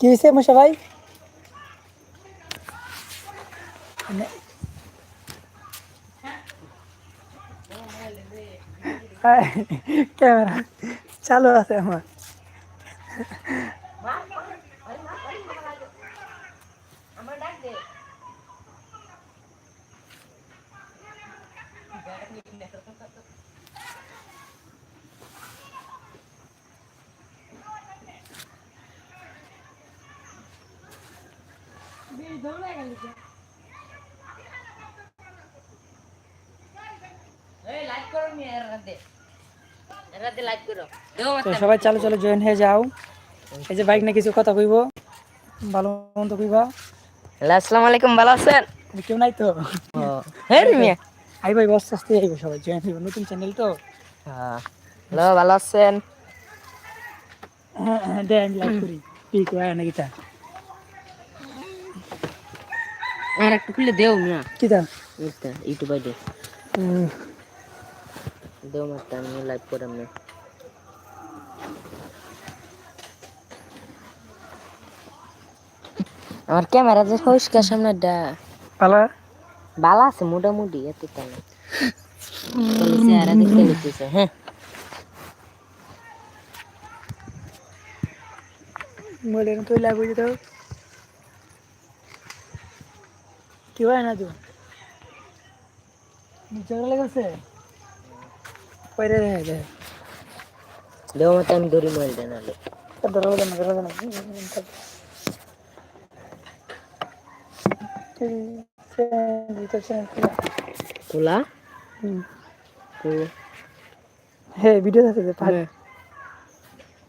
কি হয়েছে মশা ভাই হ্যাঁ, ক্যামেরা চালু আছে আমার তো সবাই চালু চালু জয়েন হয়ে যাও। এই যে বাইক নিয়ে কিছু কথা কইব। ভালো মন্দ কইবা। হ্যালো আসসালামু আলাইকুম ভালো আছেন? কেউ নাই তো। হ্যাঁ রে মিয়া। আই ভাই বস আস্তে আইব সবাই জয়েন হইব। নতুন চ্যানেল তো। হ্যালো ভালো আছেন? হ্যাঁ হ্যাঁ দে লাইক করি। কি কয় নাকি তা? আর একটু খুলে দেও মিয়া কি তা এইটা ইউটিউবে দে দেও মাত্র আমি লাইভ করে আমি আমার ক্যামেরা যে পরিষ্কার সামনে ডা পালা ভালো আছে মোটামুটি এত তা না। চেহারা দেখতে লিখতেছে হ্যাঁ। মোবাইলের তো লাগবে যেত কি হয় না তো ঝগড়া লেগেছে? পরে রে দেও মাত্র আমি ধরি মোবাইলটা নাহলে। ধরো না ধরো না। খোলা। হ্যাঁ ভিডিও আছে যে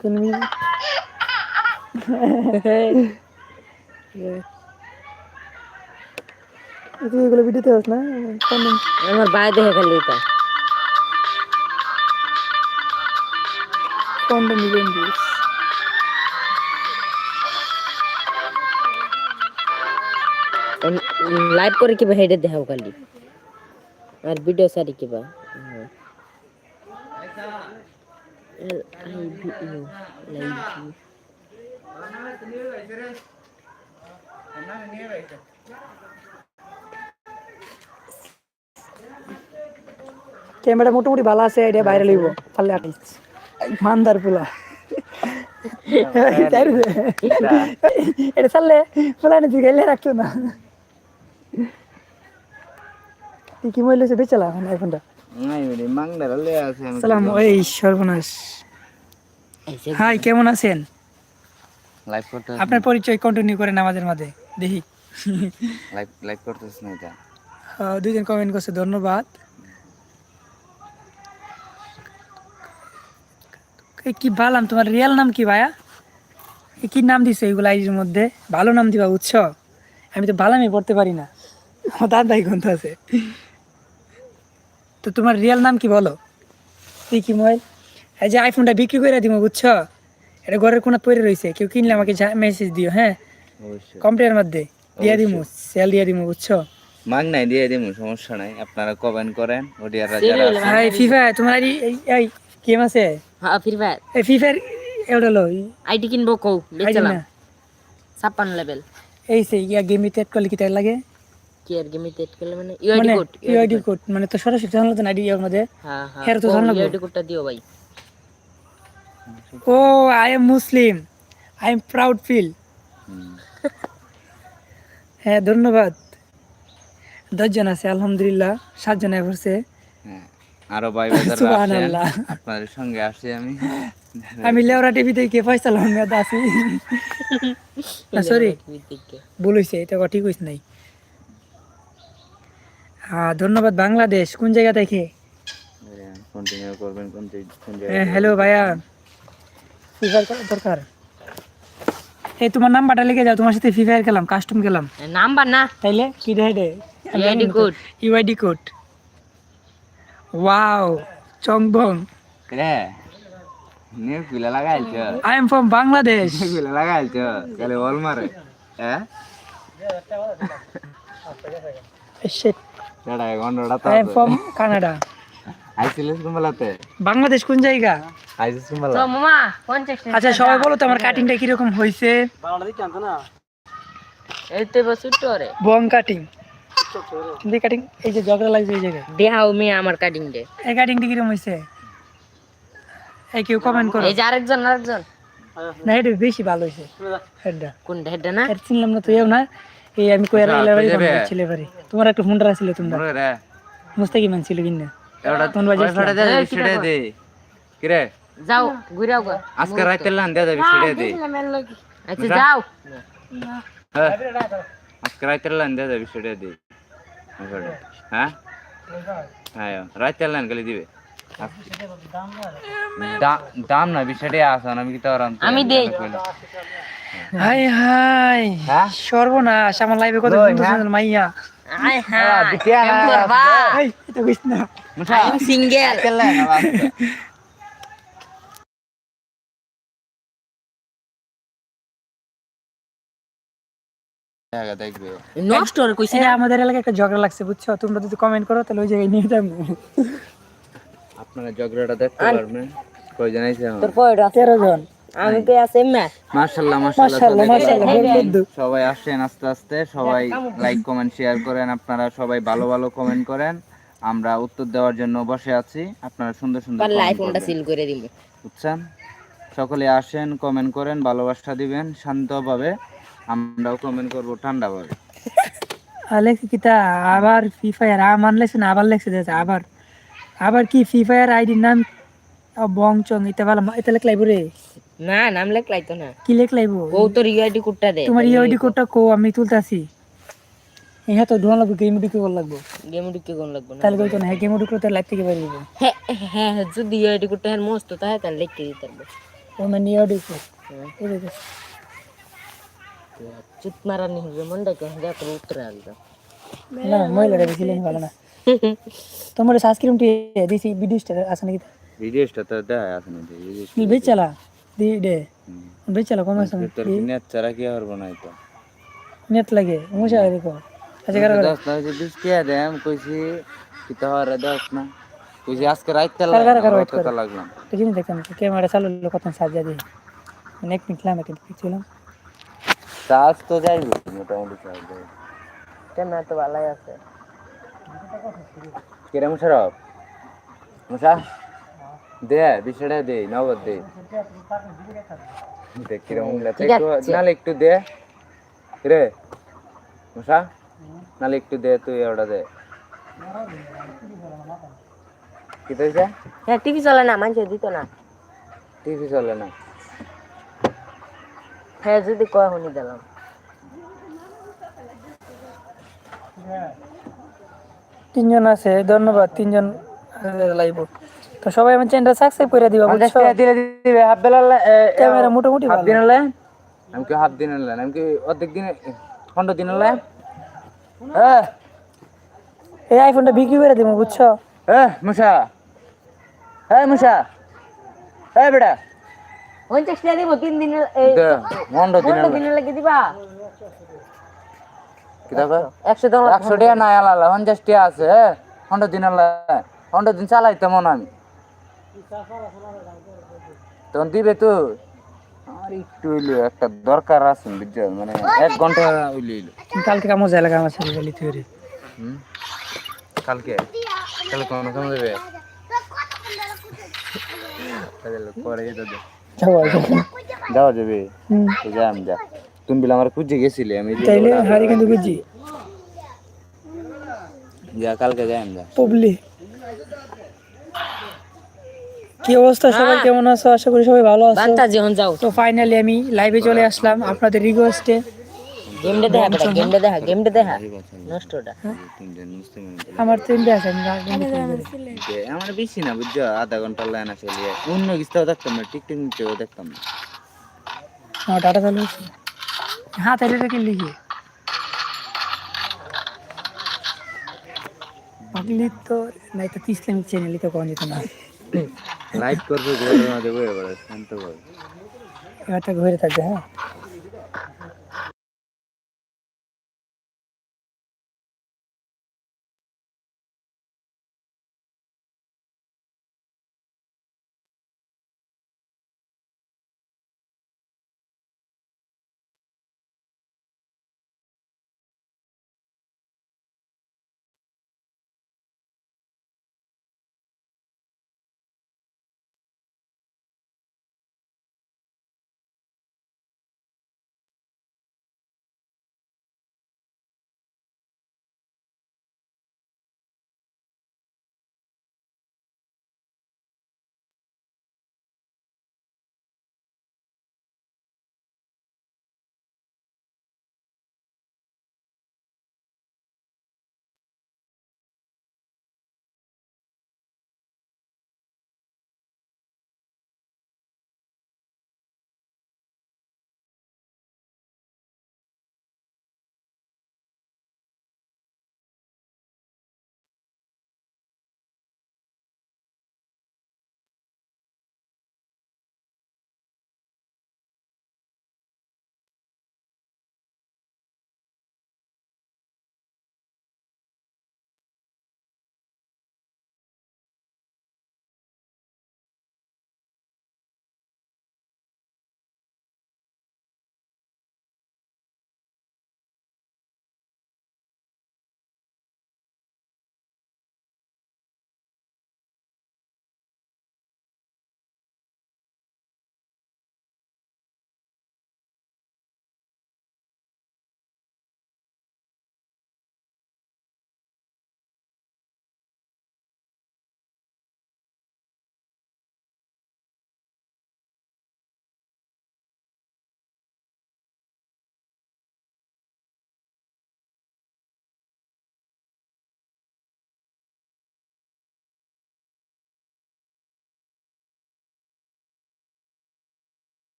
তিন মিনিট তুই এগুলো ভিডিওতে আস না? আমার বাইরে দেখে খালি এটা কোনটা নিবেন দিস লাইভ করে কিবা হেডে দেখাও খালি। আর ভিডিও সারি কিবা। ক্যামেরা মোটামুটি ভালো আছে এটা বাইরে লইব পারলে আটিস মানদার পোলা। এটা চাললে পোলা না জিগাইলে রাখতো না। কি মহিলা বেচালা এখনটা সালাম এই সর্বনাশ। হাই কেমন আছেন? আপনার পরিচয় কন্টিনিউ করেন আমাদের মাঝে দেখি। করতেছ না এটা। দুইজন কমেন্ট করছে ধন্যবাদ। কি বালাম তোমার রিয়েল নাম কি ভাইয়া? কি নাম দিছো এইগুলো আইডির মধ্যে? ভালো নাম দিবা উৎস আমি তো বালামই পড়তে পারি না। আমার দাদাই গ্রন্থ আছে? তো তোমার রিয়েল নাম কি বলো? তুই কি মোবাইল? এই যে আইফোনটা বিক্রি করে দিব বুঝছ? এটা ঘরের কোনা পড়ে রয়েছে কেউ কিনলে আমাকে মেসেজ দিও হ্যাঁ? অবশ্যই। কম্পিউটার মধ্যে দিয়ে দিমু সেল দিয়ে দিমু বুঝছ? মাগ নাই দিয়ে দিমু সমস্যা নাই। আপনারা কমেন্ট করেন ওডিয়াররা যারা ভাই ফিফা তোমার এই গেম আছে? হ্যাঁ ফির ভাই এই ফিফার এওটা লো আইডি কিনবো কও বেচলাম ছাপ্পান্ন লেভেল এই সে ইয়া গেম ইতে করলে কি তার লাগে? কি আর গেমে তেট করলে মানে ইউআইডি মানে কোড ইউআইডি কোড মানে তো সরাসরি জানলো তো আইডি এর মধ্যে। হ্যাঁ হ্যাঁ। হের তো জানলাম। ইউআইডি কোডটা দিও ভাই। ও I am Muslim I am proud feel. হ্যাঁ ধন্যবাদ। দশজন আছে আলহামদুলিল্লাহ। সাতজন এভারছে হ্যাঁ। আরও ভাই বাজাররা সুবহানাল্লাহ। আপনাদের সঙ্গে আসি আমি। আমি লেওরা টিভি থেকে ফয়সাল আহমেদ আছি। না সরি ভুল এটা ঠিক হয়েছে নাই। হ্যাঁ ধন্যবাদ বাংলাদেশ কোন জায়গা থেকে কন্টিনিউ করবেন কোন যে- কোন হ্যাঁ হ্যালো ভাইয়া ফ্রি দরকার? এই তোমার নাম্বারটা লিখে যাও তোমার সাথে ফ্রি ফায়ার খেলাম কাস্টম খেলাম। নাম্বার না। তাইলে কি দেখে UID code UID code wow চংবং রে নিউ পিলা লাগাইছ আই এম ফ্রম বাংলাদেশ পিলা লাগাইছ কালে বল মারে হ্যাঁ শিট এটা ঘন্টাটা তো আই এম ফ্রম কানাডা আইসিলেস কুম্বালাতে বাংলাদেশ কোন জায়গা? আইসিস কুম্বালা তো মামা পঞ্চাশ টাকা আচ্ছা সবাই বলো তো আমার কাটিংটা কীরকম হয়েছে এই তো এবার বং কাটিং কিন্তু কাটিং এই যে ঝগড়া লাগছে এই জায়গায়। দেখাও মেয়ে আমার কাটিং ডে এই কাটিংটা কীরকম হয়েছে এই কেউ কমেন্ট করো। এই যে আরেকজন আরেকজন। না এটা বেশি ভালো হয়েছে হেডটা কোনটা হেডটা না? এর চিনলাম না তুইও না। এই আমি কইরা আচ্ছা, এলে বাড়ি তুই যাবে? ছেলে বাড়ি। তোমার একটা ফোনটা ছিল তোমরা। বড় রে মুস্তাকি মান ছিল কিনা। এবারে কোন বাজে ওই ফটো দে এই, সেটা দে। কি রে? যাও ঘুরাও গা। আজকে রাতে লান দে। দেবি সেটা দে আচ্ছা যাও। হ্যাঁ। আজকে রাতে লান দে দেবি সেটা দে। ওই photo। হ্যাঁ হ্যাঁ রাতে লান গলি দিবে দাম না বিষয়টা আসা আমি কি তোর আমি দেই। হাই হাই হ্যাঁ সর্বনাশ আমার লাইভে কত সুন্দর হ্যাঁ। মাইয়া হ্যাঁ না, এটা না মুসা সিঙ্গেল রাতে লান আবার জায়গা দেখবে নষ্ট আর কইছি না আমাদের এলাকায় একটা ঝগড়া লাগছে বুঝছ? তোমরা যদি কমেন্ট করো তাহলে ওই জায়গায় নিয়ে যাব। আপনারা ঝগড়াটা দেখতে পারবেন। কই জানাইছে তোর কয়টা তেরো জন। আমি আছে ম্যাচ মাশাআল্লাহ মাশাআল্লাহ মাশাআল্লাহ সবাই আসেন আস্তে আস্তে সবাই লাইক কমেন্ট শেয়ার করেন। আপনারা সবাই ভালো ভালো কমেন্ট করেন। আমরা উত্তর দেওয়ার জন্য বসে আছি। আপনারা সুন্দর সুন্দর আইফোনটা সিল করে দিব। বুঝছেন? সকলে আসেন কমেন্ট করেন ভালোবাসা দিবেন শান্তভাবে। আমরাও কমেন্ট করব ঠান্ডাভাবে আলেক্স কিতা আবার ফ্রি ফায়ার আমার লেখছে না আবার লেখছে দেখছে আবার। আবার কি ফ্রি ফায়ার আইডির নাম? বং চং এটা ভালো এটা লেখলাইব রে না নাম লেখলাই তো না। কি লেখলাইব ও তোর ইউআইডি কোডটা দে তোমার ইউআইডি কোডটা কো আমি তুলতাছি। হ্যাঁ তো ঢোয়া লাগবে গেম ঢুকে কল লাগবো। গেম ঢুকে কোন লাগবে না। তাহলে কইতো না হ্যাঁ গেম ঢুকলে তো লাইভ থেকে বেরিয়ে যাব হ্যাঁ হ্যাঁ যদি ইউআইডি কোডটা হ্যাঁ মস্ত তাহলে তাহলে লিখতে দিতে পারবে। ও মানে ইউআইডি কোড। হ্যাঁ। এই দেখো চুত মারানি হবে মনটা কে যা তোর উত্তরে আসবে না মহিলাটা বেশি লেন ভালো না তোমার সাবস্ক্রাইব টি দিছি ভিডিও স্টার আছে নাকি ভিডিওটা তো দেয় আছে না নি বেচালা দি দে বেচালা কম আছে তোর নেট ছাড়া কি হবে না তো নেট লাগে মুশা দেখো আচ্ছা কারও দশ না যে বিশ কে দেম কইছি কি তো হরে দশ চার্জ তো যাইবে মোটামুটি চার্জ যাইবে ক্যামেরা তো ভালোই আছে কিরে মুশারফ মুসা দে বিষয়টা দে নগদ দে দেখ কিরম লাগছে ঠিক একটু আছে। নালে একটু দে রে মুসা নালে একটু দে তুই ওটা দে কি হয়েছে হ্যাঁ টিভি চলে না মানুষ দিত না টিভি চলে না হ্যাঁ যদি কয় শুনি দিলাম। তিনজন আছে ধন্যবাদ তিনজন লাইভ তো সবাই আমার চ্যানেলটা সাবস্ক্রাইব করে দিবা বুঝছ? দিলে দিবে হাফ বেলা ক্যামেরা মোটামুটি হাফ ভালো। দিন হলে? আমি কি হাফ দিন হলে? আমি কি অর্ধেক দিনে পনেরো দিন হলে? হ্যাঁ এই আইফোনটা বিক্রি করে দিবো বুঝছ? হ্যাঁ মুসা। হ্যাঁ মুসা। হ্যাঁ বেটা। পঞ্চাশ টাকা দিব তিন দিনের পনেরো দিন দিনের লাগি। দিবা। একশো দশ একশো টাকা নাই আলাদা পঞ্চাশ টাকা আছে পনেরো দিন হলে পনেরো দিন চালাইতে মন আমি। তখন দিবে তো। আর একটু হইল একটা দরকার আছে বুঝছ? মানে এক ঘণ্টা হইল। হইল কালকে কামো যায় লাগা আমার সাথে বলি কালকে? কালকে কোন সময় দেবে তাহলে পরে যেতে দে। যাওয়া যাবে। তো যাই আমি যা। তুমি বলে আমার খুঁজে গেছিলে আমি তাইলে হারি কিন্তু খুঁজি। যা কালকে যাই আমি যা পবলি। কি অবস্থা সবাই? কেমন আছো? আশা করি সবাই ভালো আছো। বার্তা যখন যাও। তো ফাইনালি আমি লাইভে চলে আসলাম আপনাদের রিকোয়েস্টে গেমটা দেখা বেটা গেমটা দেখা গেমটা দেখা। নষ্টটা। আমার তিনটে আছে আমার বেশি না বুঝছ? আধা ঘণ্টা লাইন আসলে অন্য কিছু দেখতাম না টিকটিক নিচেও দেখতাম না। আমার ডাটা চালু আছে হ্যাঁ তাহলে রেখে লিখি। পাগলি তো নাই তো ইসলামিক চ্যানেলই তো কখন যেত না। লাইভ করব ঘরের মাঝে বয়ে বেড়া শান্ত ভাবে এবার ঘুরে থাকবে হ্যাঁ?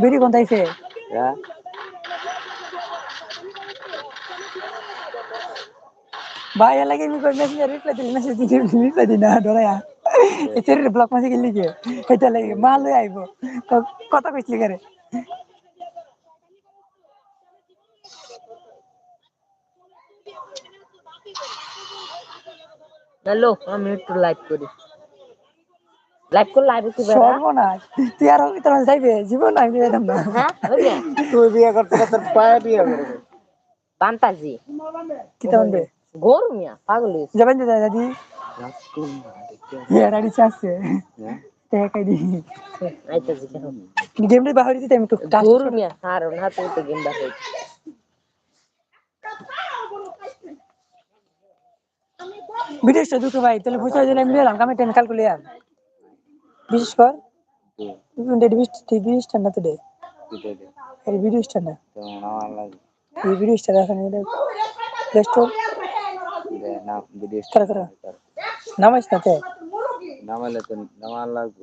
বিড়ি হ্যাঁ। ভাই লাগে আমি কই মেসেজ রিপ্লাই দিলি মেসেজ দিলি রিপ্লাই দিনা ডরায়া। এতের ব্লক মাসে গেলি কে এটা লাগে মাল লই আইবো। তো কথা কইছিলি করে হ্যালো আমি একটু লাইভ করি। লাইভ করলে আইবে কি বেড়া? সর্বনাশ। তুই আর আমি তোর যাইবে? জীবন আমি যাইতাম না। হ্যাঁ তুই বিয়ে করতে তোর পায়ে বিয়ে করবে বান্তাজি। কি তখন বে গরু মিয়া পাগল হইছে যাবেন তো দাদি? হ্যাঁ রাড়ি চাচ্ছে। টাকা দি। আইতাজি কেন? গেমটা বাহির দিতে আমি টাচ গরু মিয়া আর না তো তো গেম বার হইছে বিদেশটা দুটো ভাই তাহলে বুঝতে দিলে আমি নিলাম আমি টেন কাল করলাম বিশেষ কর বিশ বিশ ঠান্ডা তো দে এই ভিডিও স্টার না এই ভিডিও স্টার এখন প্লে স্টোর করা করা নামাইস না তে নামালে তো নামার লাগবে